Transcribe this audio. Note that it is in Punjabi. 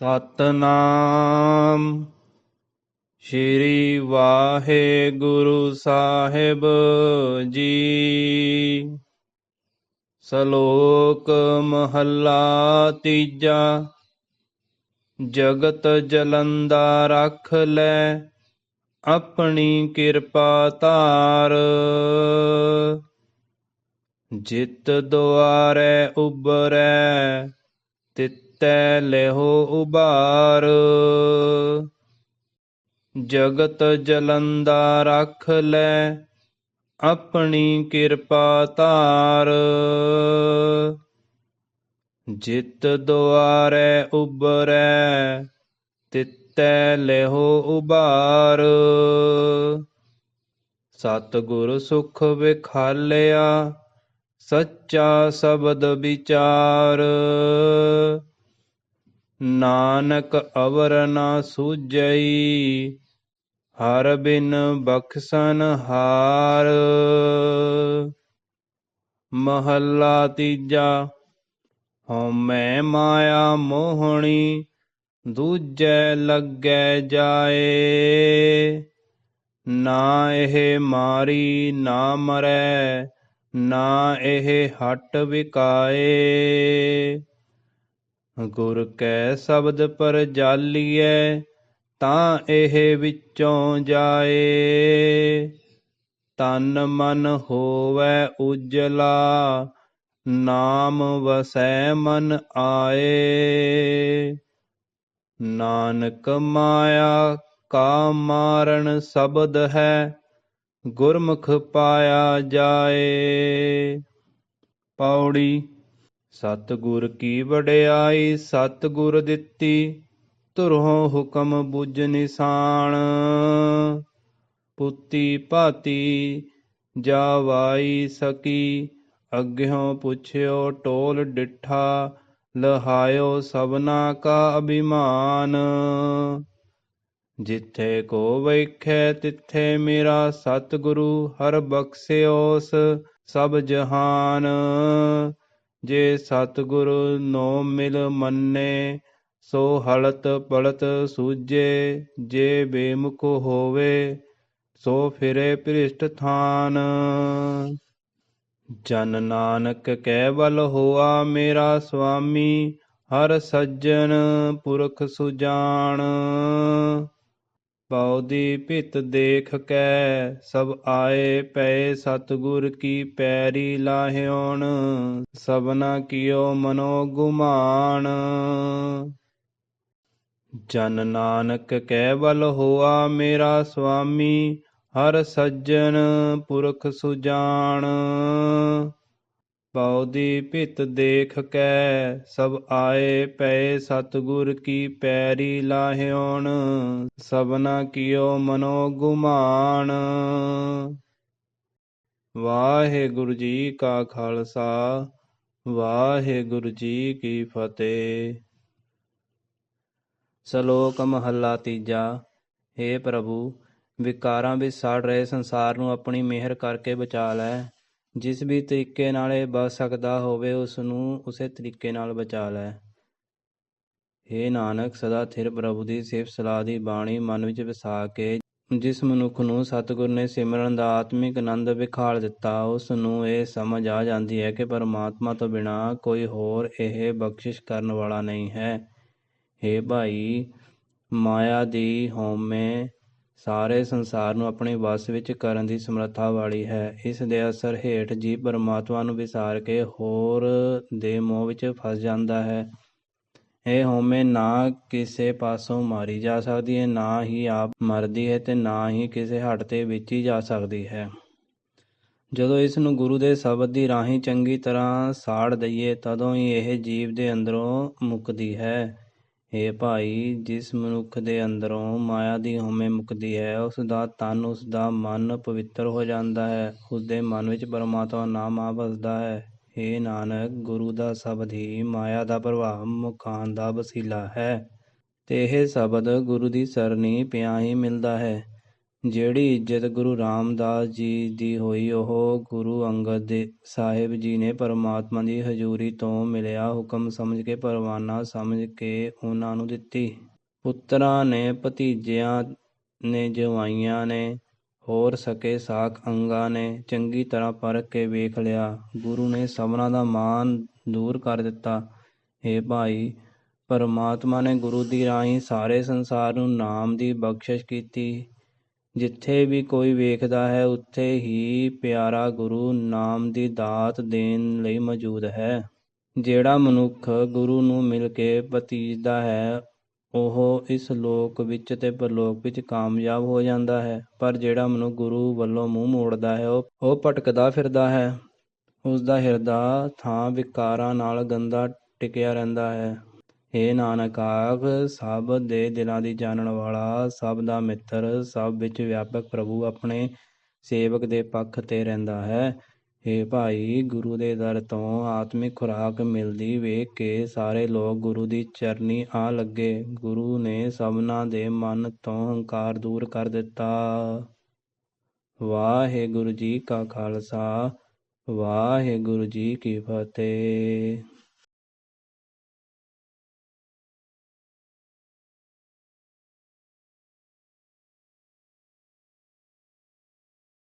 ਸਤਨਾਮ। ਸ਼੍ਰੀ ਵਾਹਿਗੁਰੂ ਸਾਹਿਬ ਜੀ। ਸ਼ਲੋਕ ਮਹੱਲਾ ਤੀਜਾ। ਜਗਤ ਜਲੰਦਾ ਰੱਖ ਲੈ ਆਪਣੀ ਕਿਰਪਾ ਧਾਰ। ਜਿਤ ਦੁਆਰੇ ਉਬਰੈ ਤਿਤੈ ਲਿਹੋ ਉਬਾਰ ਜਗਤ ਜਲੰਦਾ ਰੱਖ ਲੈ ਆਪਣੀ ਕਿਰਪਾ ਧਾਰ। ਜਿਤ ਦੁਆਰੇ ਉਬਰੈ ਤਿਤੈ ਲਿਹੋ ਉਬਾਰ ਸਤਿਗੁਰ ਸੁਖ ਵਿਖਾਲਿਆ, ਸੱਚਾ ਸ਼ਬਦ ਵਿਚਾਰ। ਨਾਨਕ ਅਵਰ ਨਾ ਸੂਝਈ, ਹਰ ਬਿਨ ਬਖਸ਼ਨ ਹਾਰ। ਮਹੱਲਾ ਤੀਜਾ, ਹਉਮੈ ਮਾਇਆ ਮੋਹਣੀ, ਦੂਜੈ ਲੱਗੈ ਜਾਏ। ਨਾ ਇਹ ਮਾਰੀ ਨਾ ਮਰੈ, ਨਾ ਇਹ ਹਟ ਵਿਕਾਏ। ਗੁਰ ਕੈ ਸ਼ਬਦ ਪਰ ਜਾਲੀਐ, ਤਾਂ ਇਹ ਵਿੱਚੋਂ ਜਾਏ। ਤਨ ਮਨ ਹੋਵੈ ਉਜਲਾ, ਨਾਮ ਵਸੈ ਮਨ ਆਏ। ਨਾਨਕ ਮਾਇਆ ਕਾ ਮਾਰਨ ਸ਼ਬਦ ਹੈ, ਗੁਰਮੁਖ ਪਾਇਆ ਜਾਏ। ਪੌੜੀ ਸਤਿਗੁਰ ਕੀ ਵਡਿਆਈ, ਸਤਿਗੁਰ ਦਿੱਤੀ, ਧੁਰੋਂ ਹੁਕਮ ਬੁਝ ਨਿਸ਼ਾਨ। ਪੁੱਤੀ ਭਾਤੀ, ਜਾਵਾਈ ਸਕੀ, ਅੱਗਿਓਂ ਪੁੱਛਿਓ ਟੋਲ ਡਿਠਾ, ਲਹਾਇਓ ਸਭਨਾ ਕਾ ਅਭਿਮਾਨ। ਜਿੱਥੇ ਕੋ ਵੇਖੈ, ਤਿੱਥੇ ਮੇਰਾ ਸਤਿਗੁਰੂ, ਹਰ ਬਖਸ਼ਿਓਸ ਸਭ ਜਹਾਨ। ਜੇ ਸਤਿਗੁਰ ਨੋ ਮਿਲ ਮੰਨੇ, ਸੋ ਹਲਤ ਪਲਤ ਸੂਜੇ ਜੇ ਬੇਮੁਖ ਹੋਵੇ, ਸੋ ਫਿਰੇ ਭ੍ਰਿਸ਼ਟ ਥਾਨ। ਜਨ ਨਾਨਕ ਕੇਵਲ ਹੋਆ ਮੇਰਾ ਸੁਆਮੀ ਹਰ ਸੱਜਣ ਪੁਰਖ ਸੁਜਾਨ। ਪੌਦੀ ਭਿਤ ਦੇਖ ਕੈ, ਸਭ ਆਏ ਪਏ ਸਤਿਗੁਰ ਕੀ ਪੈਰੀ ਲਾਹਿਓਣ ਸਭਨਾ ਕੀਓ ਮਨੋ ਗੁਮਾਨ। ਜਨ ਨਾਨਕ ਕੈਵਲ ਹੋਆ ਮੇਰਾ ਸੁਆਮੀ ਹਰ ਸੱਜਣ ਪੁਰਖ ਸੁਜਾਨ। ਪੌਦੀ ਭਿਤ ਦੇਖ ਕੈ, ਸਭ ਆਏ ਪਏ ਸਤਿਗੁਰ ਕੀ ਪੈਰੀ ਲਾਹਿਓਣ ਸਭਨਾ ਕੀਓ ਮਨੋ ਗੁਮਾਨ। ਵਾਹਿਗੁਰੂ ਜੀ ਕਾ ਖਾਲਸਾ, ਵਾਹਿਗੁਰੂ ਜੀ ਕੀ ਫਤਿਹ। ਸ਼ਲੋਕ ਮਹੱਲਾ ਤੀਜਾ हे ਪ੍ਰਭੂ, ਵਿਕਾਰਾਂ ਵਿੱਚ ਸੜ ਰਹੇ ਸੰਸਾਰ ਨੂੰ ਆਪਣੀ ਮਿਹਰ ਕਰਕੇ ਬਚਾ ਲੈ। ਜਿਸ ਵੀ ਤਰੀਕੇ ਨਾਲ ਇਹ ਬਚ ਸਕਦਾ ਹੋਵੇ, ਉਸ ਨੂੰ ਉਸੇ ਤਰੀਕੇ ਨਾਲ ਬਚਾ ਲੈ। ਹੇ ਨਾਨਕ, ਸਦਾ ਥਿਰ ਪ੍ਰਭੂ ਦੀ ਸਿਫਤ, ਸਲਾਹ ਦੀ ਬਾਣੀ ਮਨ ਵਿੱਚ ਵਸਾ ਕੇ ਜਿਸ ਮਨੁੱਖ ਨੂੰ ਸਤਿਗੁਰ ਨੇ ਸਿਮਰਨ ਦਾ ਆਤਮਿਕ ਆਨੰਦ ਵਿਖਾਲ ਦਿੱਤਾ, ਉਸ ਨੂੰ ਇਹ ਸਮਝ ਆ ਜਾਂਦੀ ਹੈ ਕਿ ਪਰਮਾਤਮਾ ਤੋਂ ਬਿਨਾ ਕੋਈ ਹੋਰ ਇਹ ਬਖਸ਼ਿਸ਼ ਕਰਨ ਵਾਲਾ ਨਹੀਂ ਹੈ। ਹੇ ਭਾਈ, ਮਾਇਆ ਦੀ ਹਉਮੈ ਸਾਰੇ ਸੰਸਾਰ ਨੂੰ ਆਪਣੇ ਵਸ ਵਿੱਚ ਕਰਨ ਦੀ ਸਮਰੱਥਾ ਵਾਲੀ ਹੈ। ਇਸ ਦੇ ਅਸਰ ਹੇਠ ਜੀਵ ਪਰਮਾਤਮਾ ਨੂੰ ਵਿਸਾਰ ਕੇ ਹੋਰ ਦੇ ਮੋਹ ਵਿੱਚ ਫਸ ਜਾਂਦਾ ਹੈ। ਇਹ ਹਉਮੈ ਨਾ ਕਿਸੇ ਪਾਸੋਂ ਮਾਰੀ ਜਾ ਸਕਦੀ ਹੈ, ਨਾ ਹੀ ਆਪ ਮਰਦੀ ਹੈ ਤੇ ਨਾ ਹੀ ਕਿਸੇ ਹੱਟ ਤੇ ਵੇਚੀ ਜਾ ਸਕਦੀ ਹੈ। ਜਦੋਂ ਇਸ ਨੂੰ ਗੁਰੂ ਦੇ ਸ਼ਬਦ ਦੀ ਰਾਹੀਂ ਚੰਗੀ ਤਰ੍ਹਾਂ ਸਾੜ ਦਈਏ, ਤਦੋਂ ਹੀ ਇਹ ਜੀਵ ਦੇ ਅੰਦਰੋਂ ਮੁਕਦੀ ਹੈ। ਏ ਭਾਈ, ਜਿਸ ਮਨੁੱਖ ਦੇ ਅੰਦਰੋਂ ਮਾਇਆ ਦੀ ਹਉਮੈ ਮੁਕਦੀ ਹੈ, ਉਸ ਦਾ ਤਨ, ਉਸ ਦਾ ਮਨ ਪਵਿੱਤਰ ਹੋ ਜਾਂਦਾ ਹੈ, ਉਸ ਦੇ ਮਨ ਵਿੱਚ ਪਰਮਾਤਮਾ ਨਾਮ ਆ ਵਸਦਾ ਹੈ। ਏ ਨਾਨਕ, ਗੁਰੂ ਦਾ ਸ਼ਬਦ ਹੀ ਮਾਇਆ ਦਾ ਪ੍ਰਭਾਵ ਮੁਕਾਨ ਦਾ ਵਸੀਲਾ ਹੈ। ਤੇ ਇਹ ਸ਼ਬਦ ਗੁਰੂ ਦੀ ਸਰਨੀ ਪਿਆ ਹੀ ਮਿਲਦਾ ਹੈ। ਜਿਹੜੀ ਇੱਜ਼ਤ ਗੁਰੂ ਰਾਮਦਾਸ ਜੀ ਦੀ ਹੋਈ, ਉਹ ਗੁਰੂ ਅੰਗਦ ਦੇ ਸਾਹਿਬ ਜੀ ਨੇ ਪਰਮਾਤਮਾ ਦੀ ਹਜ਼ੂਰੀ ਤੋਂ ਮਿਲਿਆ ਹੁਕਮ ਸਮਝ ਕੇ, ਪਰਵਾਨਾ ਸਮਝ ਕੇ ਉਹਨਾਂ ਨੂੰ ਦਿੱਤੀ। ਪੁੱਤਰਾਂ ਨੇ, ਭਤੀਜਿਆਂ ਨੇ, ਜਵਾਈਆਂ ਨੇ, ਹੋਰ ਸਕੇ ਸਾਕ ਅੰਗਾਂ ਨੇ ਚੰਗੀ ਤਰ੍ਹਾਂ ਪਰਖ ਕੇ ਵੇਖ ਲਿਆ। ਗੁਰੂ ਨੇ ਸਭਨਾਂ ਦਾ ਮਾਨ ਦੂਰ ਕਰ ਦਿੱਤਾ। ਏ ਭਾਈ, ਪਰਮਾਤਮਾ ਨੇ ਗੁਰੂ ਦੀ ਰਾਹੀਂ ਸਾਰੇ ਸੰਸਾਰ ਨੂੰ ਨਾਮ ਦੀ ਬਖਸ਼ਿਸ਼ ਕੀਤੀ। ਜਿੱਥੇ ਵੀ ਕੋਈ ਵੇਖਦਾ ਹੈ, ਉੱਥੇ ਹੀ ਪਿਆਰਾ ਗੁਰੂ ਨਾਮ ਦੀ ਦਾਤ ਦੇਣ ਲਈ ਮੌਜੂਦ ਹੈ। ਜਿਹੜਾ ਮਨੁੱਖ ਗੁਰੂ ਨੂੰ ਮਿਲ ਕੇ ਪਤੀਜਦਾ ਹੈ, ਉਹ ਇਸ ਲੋਕ ਵਿੱਚ ਤੇ ਪਰਲੋਕ ਵਿੱਚ ਕਾਮਯਾਬ ਹੋ ਜਾਂਦਾ ਹੈ। ਪਰ ਜਿਹੜਾ ਮਨੁੱਖ ਗੁਰੂ ਵੱਲੋਂ ਮੂੰਹ ਮੋੜਦਾ ਹੈ, ਉਹ ਉਹ ਭਟਕਦਾ ਫਿਰਦਾ ਹੈ। ਉਸ ਦਾ ਹਿਰਦਾ ਥਾਂ ਵਿਕਾਰਾਂ ਨਾਲ ਗੰਦਾ ਟਿਕਿਆ ਰਹਿੰਦਾ ਹੈ। ਏ ਨਾਨਕ ਆਖ, ਸਭ ਦੇ ਦਿਲਾਂ ਦੀ ਜਾਣਨ ਵਾਲਾ, ਸਭ ਦਾ ਮਿੱਤਰ, ਸਭ ਵਿੱਚ ਵਿਆਪਕ ਪ੍ਰਭੂ ਆਪਣੇ ਸੇਵਕ ਦੇ ਪੱਖ ਤੇ ਰਹਿੰਦਾ ਹੈ। ਏ ਭਾਈ, ਗੁਰੂ ਦੇ ਦਰ ਤੋਂ ਆਤਮਿਕ ਖੁਰਾਕ ਮਿਲਦੀ ਵੇਖ ਕੇ ਸਾਰੇ ਲੋਕ ਗੁਰੂ ਦੀ ਚਰਨੀ ਆ ਲੱਗੇ। ਗੁਰੂ ਨੇ ਸਭਨਾਂ ਦੇ ਮਨ ਤੋਂ ਹੰਕਾਰ ਦੂਰ ਕਰ ਦਿੱਤਾ। ਵਾਹਿਗੁਰੂ ਜੀ ਕਾ ਖਾਲਸਾ, ਵਾਹਿਗੁਰੂ ਜੀ ਕੀ ਫਤਿਹ।